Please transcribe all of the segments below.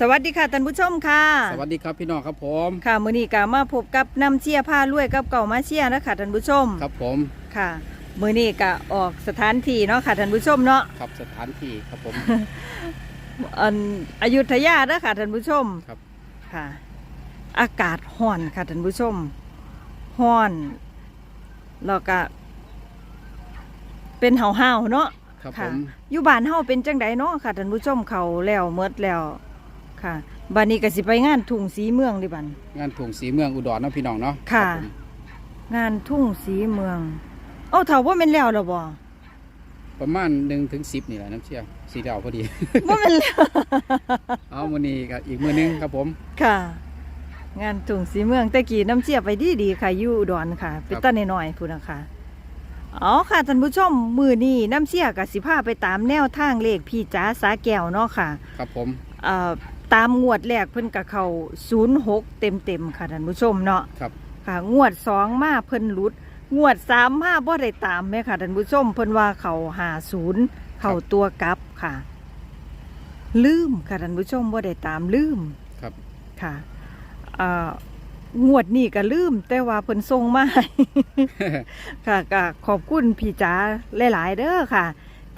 สวัสดีค่ะท่านผู้ชมค่ะ สวัสดีครับพี่น้องครับผมค่ะมื้อนี้ก็มาพบกับน้ำเชียผ้าลวยกับเก่ามาเชียนะคะท่านผู้ชมครับผมค่ะมื้อนี้ก็ออกสถานที่เนาะค่ะท่านผู้ชมเนาะครับสถานที่ครับผมอันอยุธยาเด้อค่ะท่านผู้ชมครับค่ะ อากาศร้อนค่ะท่านผู้ชมร้อนแล้วก็เป็นห่าวๆเนาะครับผค่ะมอยู่บ้านเฮาเป็นจังไดเนาะค่ะท่านผู้ชมเขาแล้วเมดแล้ว ค่ะบัดนี้ก็สิไปงานทุ่งสีเมืองดิบัน งานถุงสีเมืองอุดรเนาะพี่น้องเนาะค่ะ รับผมงานทุ่งสีเมือง เอ้าเฒ่าว่าแม่นแล้วหรอบ่ประมาณหนึ่งถึงสิบนี่แหละน้ำเชี่ยวสีดาวพอดี ว่าแม่นแล้ว เอาวันนี้ก็อีกมือหนึงครับผมค่ะ งานทุ่งสีเมืองแต่กี้น้ำเจียบไปดีดีๆค่ะอยู่อุดรค่ะเป็นต้นน้อยๆพุ่นนะคะอ๋อค่ะท่านผู้ชมมือนี้น้ำเชี่ยกับสิพาไปตามแนวทางเลขพี่จ๋าสาแก้วเนาะค่ะครับผม เอ่อ ตามงวดแรกเพิ่นกับเขา06เต็มๆค่ะท่านผู้ชมเนาะครับ ค่ะ งวดสองมาเพิ่นหลุด งวดสามมาบ่ได้ตามแม่ค่ะท่านผู้ชมเพิ่นว่าเขาหาศูนย์เขาตัวกลับค่ะ ลืมค่ะท่านผู้ชมบ่ได้ตามลืม ครับ ค่ะเอ่องวดนี้ก็ลืม แต่ว่าเพิ่นส่งมาให้ ค่ะก็ขอบคุณพี่จ๋าหลายๆเด้อค่ะ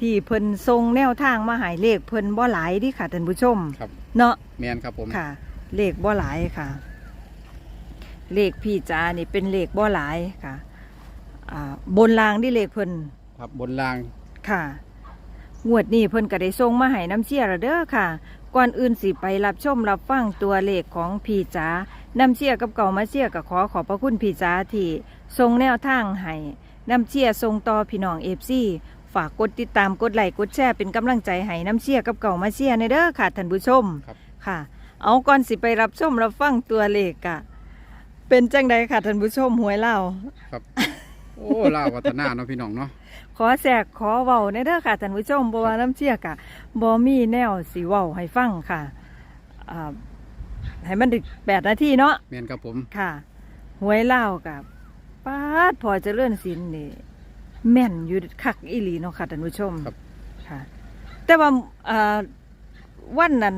ที่เพิ่นส่งแนวทางมาให้เลขเพิ่นบ่หลายเดิค่ะท่านผู้ชม ครับ เนาะแมนครับผมค่ะ เลขบ่หลายค่ะ เลขพี่จ๋านี่เป็นเลขบ่หลายค่ะอ่าบนรางที่เลขเพิ่นครับบนรางค่ะ งวดนี้เพิ่นก็ได้ส่งมาให้น้ำเชี่ยแล้วเด้อค่ะ ก่อนอื่นสิไปรับชมรับฟังตัวเลขของพี่จ๋าน้ำเชี่ยกับเก่ามาเชี่ยก็ขอขอบพระคุณพี่จ๋าที่ส่งแนวทางให้น้ำเชี่ยส่งต่อพี่น้องเอฟซีฝากกดติดตามกดไลค์กดแชร์เป็นกำลังใจให้น้ำเชี่ยกับเก่ามาเชี่ยในเด้อค่ะท่านผู้ชมครับ ค่ะ เอาก่อนสิไปรับชมรับฟังตัวเลขกะเป็นจังใดค่ะท่านผู้ชมหวยเล่า ครับ โอ้ลาววัฒนาเนาะพี่น้องเนาะ ขอแสกขอเว้าในเด้อค่ะท่านผู้ชมเพราะว่าน้ำเชี่ยกะบ่มีแนวสิเว้าให้ฟังค่ะอ่าให้มันดึกแปดนาทีเนาะแมนครับผม ค่ะหวยเล่าวกับป้าดพอเจริญศิลป์นี่ แม่นอยู่คักอีหลีเนาะค่ะท่านผู้ชมครับ ค่ะ แต่ว่าอ่าวันนั้น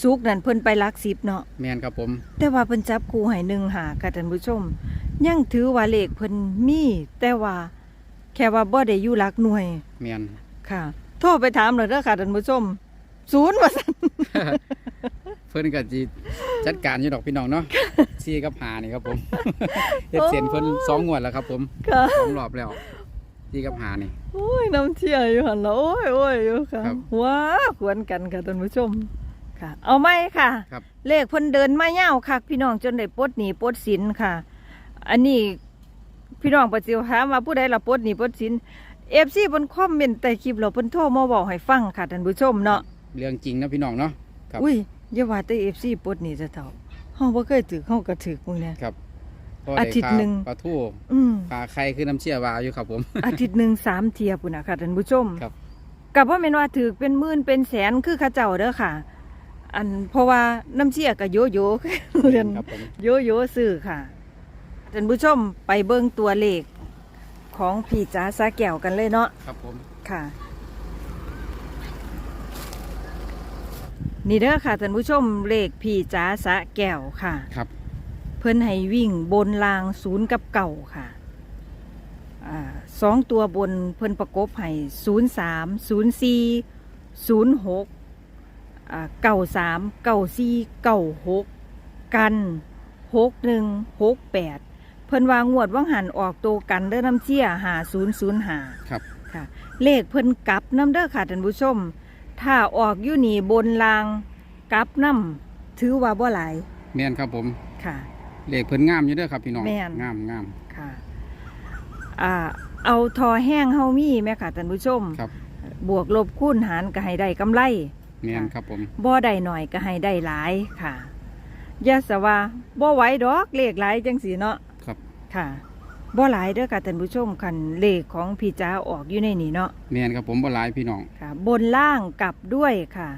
สุกร์นั้นเพิ่นไปลักสิบเนาะแมนครับผม แต่ว่าเพิ่นจับคู่ให้หนึ่งหาค่ะท่านผู้ชม ยังถือว่าเลขเพิ่นมีแต่ว่า แค่ว่าบ่ได้อยู่หลักหน่วย แมน ค่ะ โทรไปถามเลยเด้อค่ะท่านผู้ชมศูนย์ว่าซั่นเพิ่นก็จีจัดการอยู่ดอกพี่น้องเนาะซีกับหานี่ครับผม เฮ็ดเสียนเพิ่นสองงวดแล้วครับผมค่ะ สองรอบแล้ว ซีกับหานี่ โอ้ยน้ำเชี่ยอยู่หั่นละโอ้ยโอ้ยอยู่ค่ะครับว้าขวนกันค่ะท่านผู้ชมค่ะ เอาไหมค่ะ ครับ เลขเพิ่นเดินมาเย่าวคักพี่น้องจนได้ปลดหนี้ปลดสินค่ะ อันนี้พี่น้องประสิวถามว่าผู้ใดละปลดหนี้ปลดสินเอฟซีเพิ่นคอมเมนต์ใต้คลิปเราเพิ่นโทรมาบอกให้ฟังค่ะท่านผู้ชมเนาะเรื่องจริงนะพี่น้องเนาะ ครับ อุ้ยอย่าว่าแต่เอฟซีปลดหนี้ซะเฒ่าเฮาบ่เคยถือเฮาก็ถือมึงเนี่ยครับพ อาได้ทิตย์ข่าวหนึ่ง ปลาทูอืมปลาไข่คือน้ำเชี่ยวาอยู่ครับผม อาทิตย์หนึ่งสามเทียปุ่นนะค่ะท่านผู้ชมครับ กับว่าแม่นว่าถือเป็นหมื่นเป็นแสนคือเข้าเจ้าเด้อค่ะ อันเพราะว่าน้ำเชี่ยกับโยโย่เรียน ครับผมโยโย่ซื้อค่ะท่านผู้ชมไปเบิ่งตัวเลขของพี่จ๋าสาแก้วกันเลยเนาะครับผมค่ะ นี่เด้อค่ะท่านผู้ชมเลขพี่จ๋าสาแก้วค่ะ ครับ เพิ่นให้วิ่งบนรางศูนย์กับเก่าค่ะอ่าสองตัวบนเพิ่นประกบให้ศูนย์สามศูนย์สี่ศูนย์หกเก่าสามเก่าสี่เก่าหกกันหกหนึ่งหกแปดเพิ่นวางงวดว่างหันออกตัวกันเด้อน้ำเชี่ยหาศูนย์ศูนย์หาครับค่ะ เลขเพิ่นกลับน้ำเด้อค่ะท่านผู้ชม ถ้าออกอยู่นี่บนรางกลับน้ำถือว่าบ่หลายแมนครับผมค่ะ เลขเพิ่นงามอยู่เด้อครับพี่น้องแม่น งามงาม ค่ะอ่าเอาทอแห้งเฮามีแม่ค่ะท่านผู้ชม ครับ บวกลบคูณหารก็ให้ได้กำไร แมนครับผม บ่ได้หน่อยก็ให้ได้หลายค่ะอย่าสว่าบ่ไหวดอกเลขหลายจังสีเนาะครับ ค่ะบ่หลายเด้อค่ะท่านผู้ชมคันเลขของพี่จ้าออกอยู่ในนี้เนาะแมนครับผมบ่หลายพี่น้อง ค่ะ บนล่างกลับด้วยค่ะ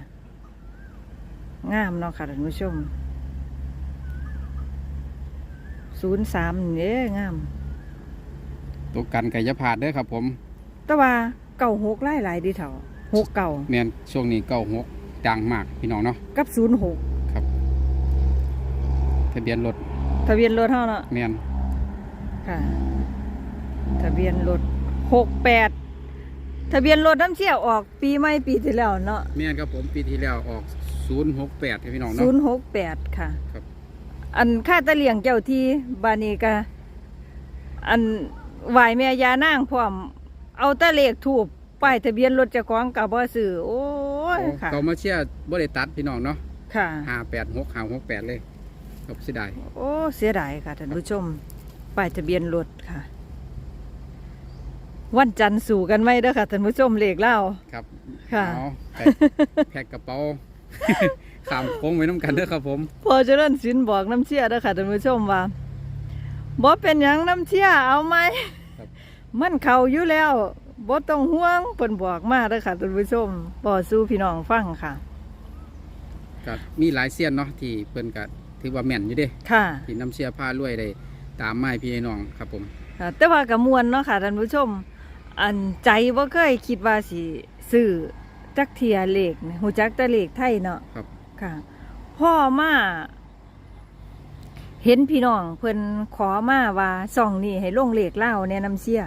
งามเนาะค่ะท่านผู้ชม ศูนย์สามเนี่ยงาม ตัวกันไก่ยาพาดเด้อครับผม แต่ว่าเก่าหกไล่หลายดีเถอะหกเก่าแมนช่วงนี้เก้าหกดังมากพี่น้องเนาะกับศูนย์หกครับทะเบียนรถทะเบียนรถเท่าเนาะแมนค่ะ ทะเบียนรถหกแปดทะเบียนรถน้ำเชี่ยวออกปีใหม่ปีที่แล้วเนาะแมนครับผมปีที่แล้วออกศูนย์หกแปดพี่น้องเนาะศูนย์หกแปดค่ะ ครับ อันค่าตะเลียงเจ้าที่บานีกะอันไหวายแม่ยานางพร้อม เอาแตะเลขถูกป้ายทะเบียนรถเจ้าของกับบ่ซื้อโอ้ยค่ะเขามาเชียร์บ่ได้ตัดพี่น้องเนาะค่ะห้าแปดหกห้าหกแปดเลยครับเสียดายโอ้เสียดายค่ะท่านผู้ชมป้ายทะเบียนรถค่ะ วันจันทร์สู่กันไหมเด้อค่ะท่านผู้ชมเลขเล่าครับค่ะเอาไปแพ็กกระเป๋า ขามโค้งไว้น้ำกันเด้อครับผม พอเจริญสินบอกน้ำเชี่ยเด้อค่ะท่านผู้ชมว่าบ่เป็นหยังน้ำเชี่ยเอาไหมครับ มันเข้าอยู่แล้วบ่ต้องห่วงเพิ่นบอกมาเด้อค่ะท่านผู้ชมบ่สู้พี่น้องฟังค่ะ ก็มีหลายเสี้ยนเนาะที่เพิ่นก็ถือว่าแม่นอยู่เด้ค่ะ ที่น้ำเชียร์ผ้ารวยได้ตามไม้พี่น้องครับผม ค่ะแต่ว่าก็ม่วนเนาะค่ะท่านผู้ชม อันใจบ่เคยคิดว่าสิซื้อ จักเทียเลขนี่ฮู้จักแต่เลขไทยเนาะครับ ค่ะ พ่อมาเห็นพี่น้องเพิ่นขอมาว่าส่องนี่ให้ลงเลขเล่าวแนะนำเสีย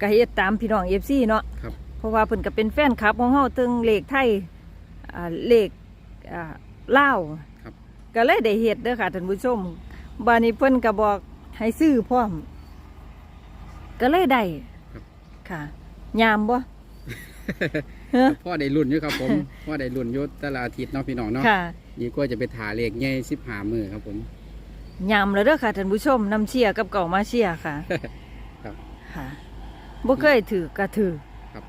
ก็เฮ็ดตามพี่น้อง FC เนาะครับเพราะว่าเพิ่นก็เป็นแฟนคลับของเฮาตึงเลขไทยอ่าเลขอ่าลาวครับก็เลยได้เฮ็ดเด้อค่ะท่านผู้ชมบานี้เพิ่นก็บอกให้ซื้อพร้อม ก็เลยได้ครับค่ะ ยามบ่ ฮะพ่อได้รุ่นอยู่ครับผมพ่อได้รุ่นอยู่แต่ละอาทิตย์เนาะพี่น้องเนาะค่ะนี่ก็จะไปถ่าเลขใหญ่สิบหามือครับผมยำแล้วเด้อค่ะท่านผู้ชมน้ำเชียกับเก่ามาเชียค่ะครับค่ะบ่เคยถือกระถือครับ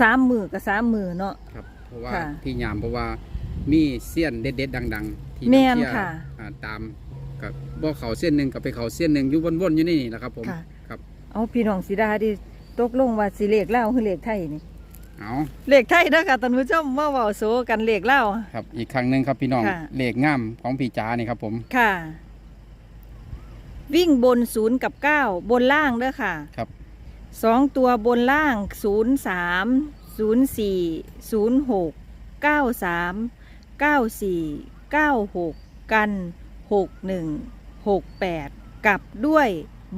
สามมือกับสามมือเนาะครับ เพราะว่าค่ะที่ยามเพราะว่ามีเสี้ยนเด็ดๆดัง ๆ ที่แม่นน้ำเชี่ยค่ะ อ่าตามกับบ่เขาเส้นหนึ่งกับไปเขาเส้นหนึ่งอยู่วนๆอยู่นี่นี่แหละครับผมค่ะ ครับ เอาพี่น้องสีดาดิตกลงว่าสิเลขเล่าวคือเลขไทยนี่ เอาเลขไทยเด้อค่ะท่านผู้ชมว่าเว้าโซกันเลขเล่าวครับ อีกครั้งหนึ่งครับพี่น้อง ค่ะ เลขงามของพี่จ๋านี่ครับผม ค่ะ วิ่งบนศูนย์กับเก้าบนล่างเด้อค่ะครับ สองตัวบนล่างศูนย์สามศูนย์สี่ศูนย์หกเก้าสามเก้าสี่เก้าหกกันหกหนึ่งหกแปดกลับด้วย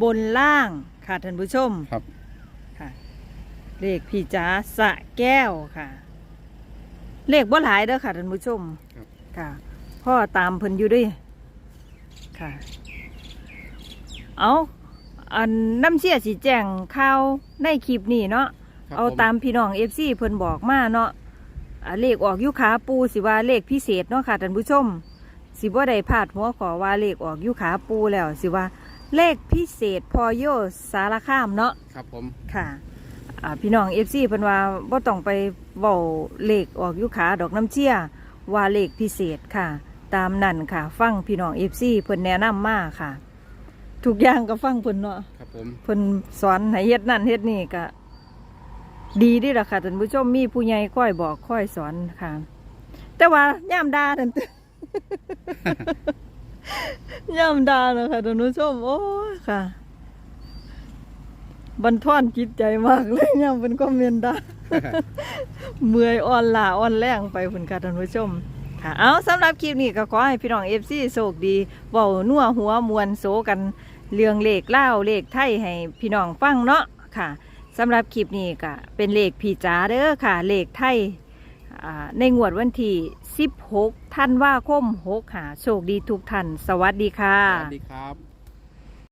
บนล่างค่ะท่านผู้ชม ครับค่ะ เลขพี่จ๋าสะแก้วค่ะ เลขบ่หลายเด้อค่ะท่านผู้ชมครับ ค่ะ พ่อตามเพิ่นอยู่เด้วยค่ะ เอาอันน้ำเชี่ยสีแจ้งข่าวในคลิปนี้เนาะ ครับเอาผตามพี่น้องเอฟซีเพิ่นบอกมาเนาะอ่าเลขออกอยุขาปูสิว่าเลขพิเศษเนาะค่ะท่านผู้ชม สิบ่ได้พลาดหัวขอว่าเลขออกอยุขาปูแล้ว สิว่า เลขพิเศษพอโยสารคามเนาะครับผม ค่ะอ่า พี่น้องเอฟซีเพิ่นว่าบ่ต้องไปเว้าเลขออกอยุขาดอกน้ำเชี่ยว่าเลขพิเศษค่ะ ตามนั่นค่ะ ฟังพี่น้องเอฟซีเพิ่นแนะนำมาค่ะทุกอย่างก็ฟังเพิ่นเนาะครับผมเพิ่นสอนให้เฮ็ดนั่นเฮ็ดนี่ก็ดีเดีล่ะค่ะท่านผู้ชมมีผู้ใหญ่ค่อยบอกค่อยสอนค่ะ แต่ว่าย่ามดาท่านย่ามดาเนาะค่ะท่านผู้ชมโอ้ยค่ะ บันทอนจิตใจมากเลยย่ามเป็นคอมเมนต์ดาเมื่อยอ่อนล้าอ่อนแรงไปพุ่นค่ะท่านผู้ชมค่ะ เอาสำหรับคลิปนี้ก็ขอให้พี่น้อง FC โชคดีเว้านัวหัวมวนโซกันเรื่องเลขเล่าวเลขไทยให้พี่น้องฟังเนาะค่ะสำหรับคลิปนี้ก็เป็นเลขพี่จ๋าเด้อค่ะ เลขไทยอ่าในงวดวันที่ 16ธันวาคม6ค่ะ โชคดีทุกท่าน สวัสดีค่ะ สวัสดีครับ